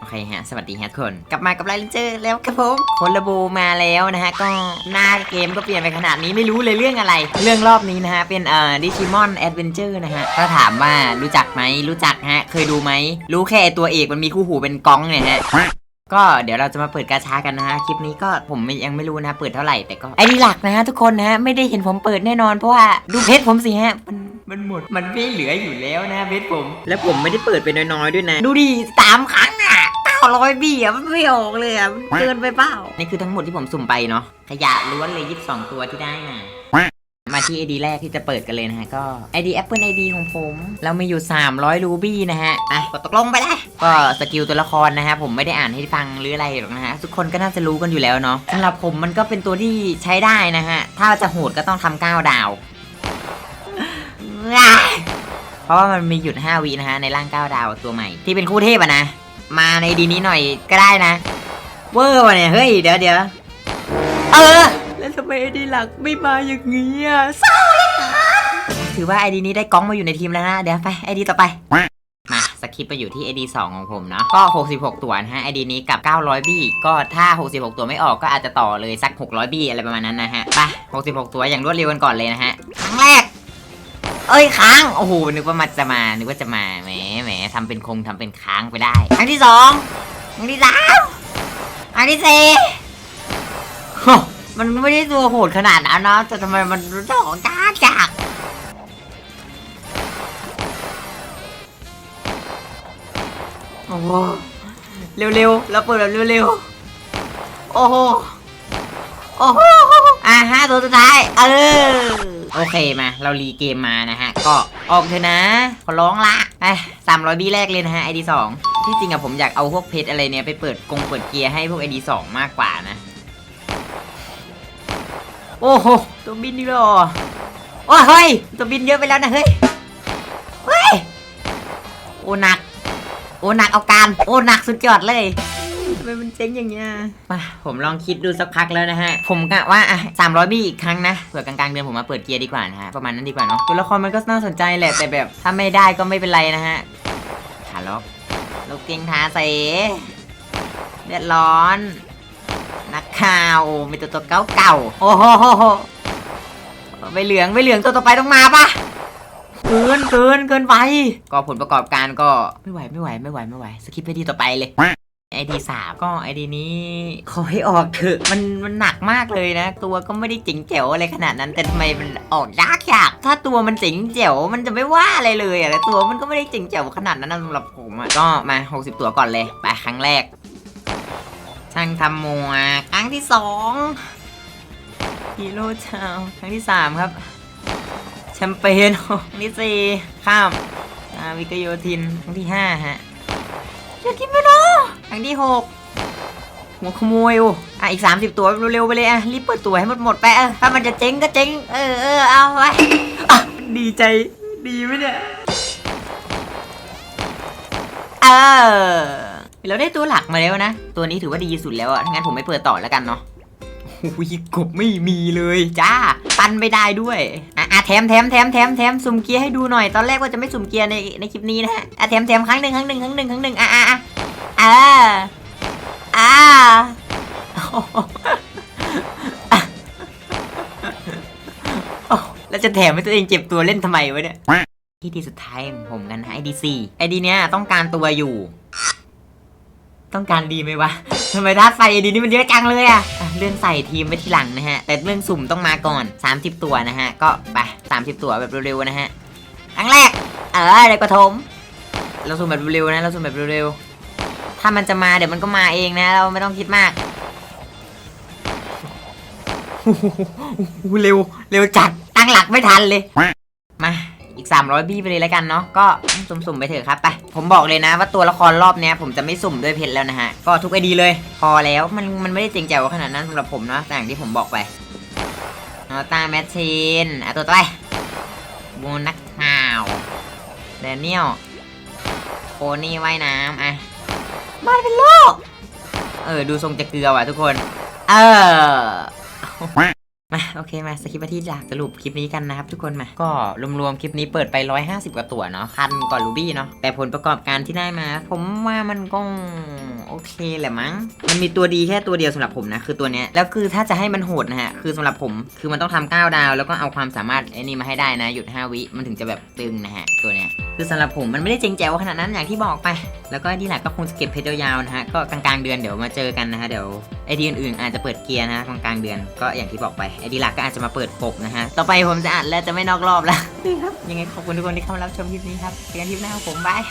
โอเคฮะ สวัสดีฮะทุกคน กลับมากับไลเลนเจอร์แล้วครับผมคนระบูมาแล้วนะฮะ ก็หน้าเกมก็เปลี่ยนไปขนาดนี้ไม่รู้เลยเรื่องอะไร เรื่องรอบนี้นะฮะ เป็นเอ่อดิจิมอนแอดเวนเจอร์นะฮะ ถ้าถามว่ารู้จักไหมรู้จักฮะ เคยดูไหม รู้แค่ตัวเอกมันมีคู่หูเป็นก้องเนี่ยฮะก็เดี๋ยวเราจะมาเปิดกาชากันนะฮะ คลิปนี้ก็ผมยังไม่รู้นะ เปิดเท่าไหร่แต่ก็ไอดีหลักนะฮะทุกคนนะฮะไม่ได้เห็นผมเปิดแน่นอนเพราะว่าดูเพชรผมสิฮะมันมันหมดมันไม่เหลืออยู่แล้วนะเพชรผม แล้วผมไม่ได้เปิดไปน้อยๆด้วยนะ ดูดิสามครั้งอะ เก้าร้อยบี้อะมันไม่ออกเลยอะมันเกินไปเปล่า นี่คือทั้งหมดที่ผมสุ่มไปเนาะขยะล้วนเลยยี่สิบสองตัวที่ได้มามาที่ ID แรกที่จะเปิดกันเลยนะฮะ ก็ ID Apple ID ของผม เรามีอยู่ 300 รูบี้นะฮะอะกดตกลงไปได้ก็สกิลตัวละครนะฮะ ผมไม่ได้อ่านให้ฟังหรืออะไรหรอกนะฮะ ทุกคนก็น่าจะรู้กันอยู่แล้วเนาะสำหรับผมมันก็เป็นตัวที่ใช้ได้นะฮะ ถ้าจะโหดก็ต้องทำ9ดาว เพราะว่ามันมีหยุด 5วินะฮะ ในร่าง9ดาวตัวใหม่ ที่เป็นคู่เทพอะนะ มาในดีนี้หน่อยก็ได้นะ เวอร์วะเนี่ยเฮ้ยเดี๋ยวเดี๋ยวเออ แล้วทำไมไอดีหลักไม่มาอย่างนี้อะเศร้าเลยถือว่าไอดีนี้ได้กล้องมาอยู่ในทีมแล้วนะ เดี๋ยวไปไอดีต่อไปมาสคริปต์ไปอยู่ที่ ID 2 ของผมเนาะก็ 66 ตัวนะฮะ ID นี้กับ 900 บี้ก็ถ้า 66 ตัวไม่ออกก็อาจจะต่อเลยสัก 600 บี้อะไรประมาณนั้นนะฮะ ไป 66 ตัวอย่างรวดเร็วกันก่อนเลยนะฮะ ครั้งแรก เอ้ยค้าง โอ้โห นึกว่ามันจะมา นึกว่าจะมา แหม แหมทำเป็นคงทำเป็นค้างไปได้ครั้งที่สองครั้งที่สามครั้งที่สี่มันไม่ได้ตัวโหดขนาดนั้นนะแต่ทำไมมันรู้จักของจ้าจากโอ้โห เร็วๆ แล้วเปิดแบบเร็วๆ โอ้โห โอ้โห อะฮะตัวสุดท้าย เออ โอเคมาเรารีเกมมานะฮะ ก็ออกเถอะนะ ขอร้องละไอ้สามร้อยบีแรกเลยนะฮะไอดีสองที่จริงอะผมอยากเอาพวกเพชรอะไรเนี่ยไปเปิดกงเปิดเกียร์ให้พวกไอดีสองมากกว่านะ โอ้โหตัวบินนี่หรอโอ้เฮ้ยตัวบินเยอะไปแล้วนะเฮ้ยเฮ้ยโอ้หนัก โอ้หนักเอาการ โอ้หนักสุดยอดเลย ทำไมมันเจ๊งอย่างเงี้ยมาผมลองคิดดูสักพักแล้วนะฮะ ผมกะว่าอะสามร้อยบี้อีกครั้งนะเผื่อกลางๆเดือนผมมาเปิดเกียร์ดีกว่านะฮะ ประมาณนั้นดีกว่าเนาะตัวละครมันก็น่าสนใจแหละ แต่แบบถ้าไม่ได้ก็ไม่เป็นไรนะฮะขาล็อกลูกเกียงทาเสเดือดร้อน นักข่าวมีตัวตัวเก่าเก่าโอ้โหโหโหใบเหลืองใบเหลืองตัวต่อไปต้องมาปะเกินเกินเกินไป ก็ผลประกอบการก็ไม่ไหวไม่ไหวไม่ไหวไม่ไหวสกิปไปดีต่อไปเลย ไอดีสามก็ไอดีนี้ขอให้ออกเถอะมันมันหนักมากเลยนะ ตัวก็ไม่ได้จ๋งแจ๋วอะไรขนาดนั้น แต่ทำไมมันออกยากยากถ้าตัวมันจ๋งแจ๋วมันจะไม่ว่าอะไรเลยอะแต่ตัวมันก็ไม่ได้จ๋งแจ๋วขนาดนั้นนะสำหรับผมอะก็มา 60 ตัวก่อนเลยไปครั้งแรกช่างทำหมวกครั้งที่สองฮีโร่ชาวครั้งที่สามครับแชมเปญครั้งที่สี่ข้ามนาวิกโยธินครั้งที่ห้าฮะอยากกินไปเนาะ รั้งที่หกหัวขโมยโอ้อะอีก 30 ตัวเร็วๆไปเลยอะรีบเปิดตัวให้หมดหมดๆไปเออถ้ามันจะเจ๊งก็เจ๊งเออเออเอาไว้อะดีใจดีไหมเนี่ยเออเราได้ตัวหลักมาแล้วนะ ตัวนี้ถือว่าดีสุดแล้วอะถ้างั้นผมไม่เปิดต่อแล้วกันเนาะอุ้ยกบไม่มีเลยจ้าปันไม่ได้ด้วยอะอะแถมแถมแถมแถมแถมสุ่มเกียร์ให้ดูหน่อยตอนแรกว่าจะไม่สุ่มเกียร์ในในคลิปนี้นะฮะอะแถมแถมครั้งหนึ่งครั้งหนึ่งครั้งหนึ่งครั้งหนึ่งอะอะ อะอะอะโอ้โหอะโอ้แล้วจะแถมให้ตัวเองเจ็บตัวเล่นทำไมวะเนี่ยที่ที่สุดท้ายของผมกันนะไอดีซีไอดีเนี้ยต้องการตัวอยู่ ต้องการดีไหมวะทำไมท่าใส่ดีนี่มันเยอะจังเลยอะอะเรื่องใส่ทีมไว้ทีหลังนะฮะ แต่เรื่องสุ่มต้องมาก่อน 30 ตัวนะฮะ ก็ไป 30 ตัวแบบเร็วๆนะฮะครั้งแรก เออเด็กประถมเราสุ่มแบบเร็วๆนะเราสุ่มแบบเร็วๆ ถ้ามันจะมาเดี๋ยวมันก็มาเองนะ เราไม่ต้องคิดมากเร็วเร็วจัดตั้งหลักไม่ทันเลย มาอีก 300 บี้ไปเลยแล้วกันเนาะก็สุ่มๆไปเถอะครับไปผมบอกเลยนะว่าตัวละครรอบเนี้ยผมจะไม่สุ่มด้วยเพชรแล้วนะฮะ ก็ทุกไอดีเลย พอแล้วมันมันไม่ได้เจ๋งแจ๋วขนาดนั้นสำหรับผมเนาะแต่อย่างที่ผมบอกไปเอาตาแมชชีนอะตัวต่อไปบูนักข่าวแดเนียลโคนี่ว่ายน้ำอะ มาเป็นโลกเออ ดูทรงจะเกลือว่ะทุกคน เออ มาโอเคมาสคริปต์ที่อยากสรุปคลิปนี้กันนะครับทุกคนมา ก็รวมๆคลิปนี้เปิดไป 150 กว่าตัวเนาะคันก่อนรูบี้เนาะแต่ผลประกอบการที่ได้มา ผมว่ามันก็โอเคแหละมั้ง มันมีตัวดีแค่ตัวเดียวสำหรับผมนะ คือตัวเนี้ย แล้วคือถ้าจะให้มันโหดนะฮะ คือสำหรับผม คือมันต้องทำ9ดาว แล้วก็เอาความสามารถไอ้นี่มาให้ได้นะ หยุด 5 วิ มันถึงจะแบบตึงนะฮะ ตัวเนี้ย คือสำหรับผมมันไม่ได้เจ๋งแจ๋วขนาดนั้นอย่างที่บอกไป แล้วก็ที่หลักก็คงจะเก็บเพชรยาวๆนะฮะก็กลางๆเดือนเดี๋ยวมาเจอกันนะฮะเดี๋ยวไอเดียอื่นๆอาจจะเปิดเกียร์นะฮะกลางๆเดือนก็อย่างที่บอกไปไอดีหลักก็อาจจะมาเปิดกบนะฮะต่อไปผมจะอัดแล้วจะไม่นอกรอบแล้วนี่ครับยังไงขอบคุณทุกคนที่เข้ามารับชมคลิปนี้ครับเจอกันคลิปหน้าครับผมบาย